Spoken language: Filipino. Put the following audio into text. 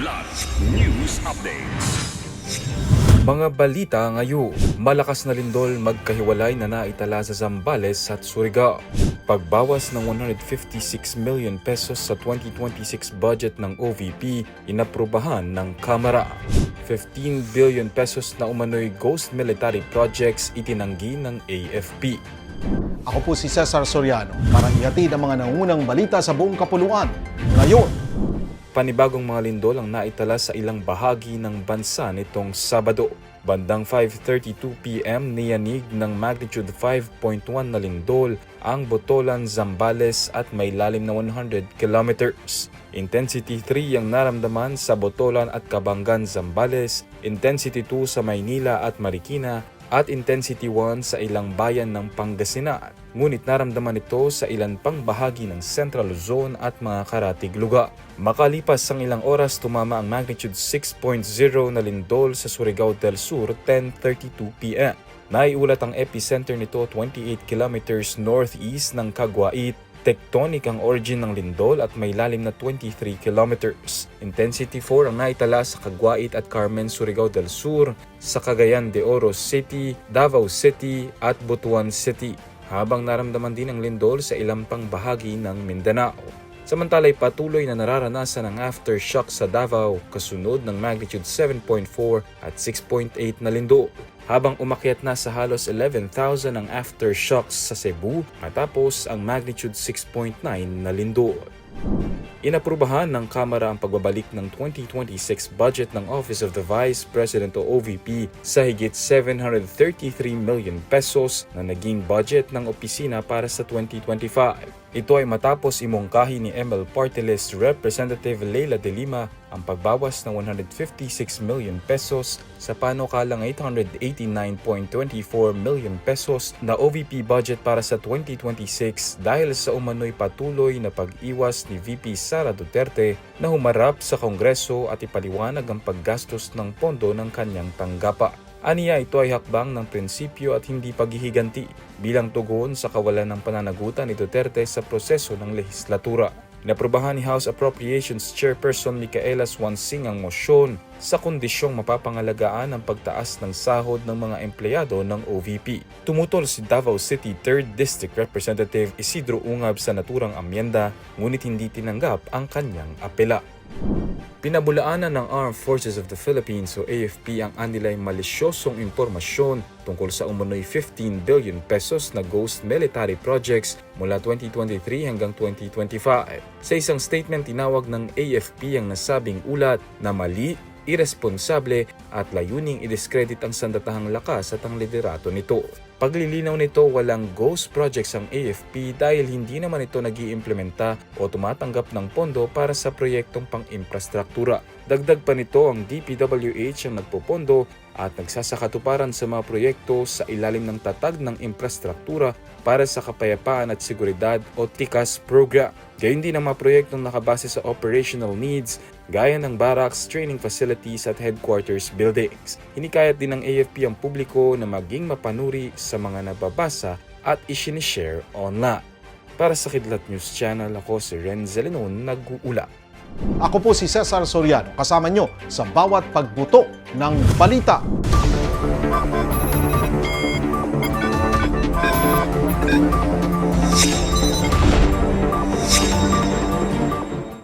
Kidlat News Updates. Mga balita ngayon, malakas na lindol magkahiwalay na naitala sa Zambales at Surigao. Pagbawas ng 156 million pesos sa 2026 budget ng OVP, inaprubahan ng Kamara. 15 billion pesos na umano'y ghost military projects itinanggi ng AFP. Ako po si Cesar Soriano para ihatid ang mga nangunang balita sa buong kapuluan. Ngayon, Panibagong mga lindol ang naitala sa ilang bahagi ng bansa nitong Sabado. Bandang 5.32 p.m. niyanig ng magnitude 5.1 na lindol ang Botolan, Zambales at may lalim na 100 kilometers. Intensity 3 ang naramdaman sa Botolan at Kabangan, Zambales, Intensity 2 sa Maynila at Marikina, at Intensity 1 sa ilang bayan ng Pangasinan. Ngunit naramdaman ito sa ilan pang bahagi ng Central Luzon at mga karatig lugar. Makalipas ang ilang oras tumama ang magnitude 6.0 na lindol sa Surigao del Sur 10.32 p.m. Naiulat ang epicenter nito 28 kilometers northeast ng Caguait Tectonic ang origin ng lindol at may lalim na 23 kilometers. Intensity 4 ang naitala sa Caguait at Carmen, Surigao del Sur, sa Cagayan de Oro City, Davao City at Butuan City, habang naramdaman din ang lindol sa ilang pang bahagi ng Mindanao. Samantala'y patuloy na nararanasan ang aftershock sa Davao kasunod ng magnitude 7.4 at 6.8 na lindol habang umakyat na sa halos 11,000 ang aftershocks sa Cebu matapos ang magnitude 6.9 na lindol. Inaprubahan ng Kamara ang pagbabalik ng 2026 budget ng Office of the Vice President o OVP sa higit 733 million pesos na naging budget ng opisina para sa 2025. Ito ay matapos imongkahi ni ML Party List Representative Leila De Lima ang pagbawas ng 156 million pesos sa panukalang 889.24 million pesos na OVP budget para sa 2026 dahil sa umano'y patuloy na pag-iwas ni VP Sara Duterte na humarap sa Kongreso at ipaliwanag ang paggastos ng pondo ng kanyang tanggapa. Aniya ito ay hakbang ng prinsipyo at hindi paghihiganti bilang tugon sa kawalan ng pananagutan ni Duterte sa proseso ng lehislatura. Inaprobahan ni House Appropriations Chairperson Micaela Swansing ang mosyon sa kondisyong mapapangalagaan ang pagtaas ng sahod ng mga empleyado ng OVP. Tumutol si Davao City 3rd District Representative Isidro Ungab sa naturang amyenda ngunit hindi tinanggap ang kanyang apela. Pinabulaanan ng Armed Forces of the Philippines o AFP ang anilay malisyosong impormasyon tungkol sa umunoy 15 billion pesos na ghost military projects mula 2023 hanggang 2025. Sa isang statement tinawag ng AFP ang nasabing ulat na mali, irresponsable at layuning idiskredit ang sandatahang lakas at ang liderato nito. Paglilinaw nito walang ghost projects ang AFP dahil hindi naman ito nag iimplementa o tumatanggap ng pondo para sa proyektong pang-infrastruktura. Dagdag pa nito ang DPWH ang nagpopondo at nagsasakatuparan sa mga proyekto sa ilalim ng tatag ng infrastruktura para sa kapayapaan at seguridad o TICAS program. Gayun din ang mga proyektong nakabase sa operational needs gaya ng barracks, training facilities at headquarters buildings. Hinikayat din ng AFP ang publiko na maging mapanuri sa mga nababasa at isinishare online. Para sa Kidlat News Channel, ako si Renzel Lenon, nag-uula. Ako po si Cesar Soriano kasama nyo sa bawat pagbuto ng balita.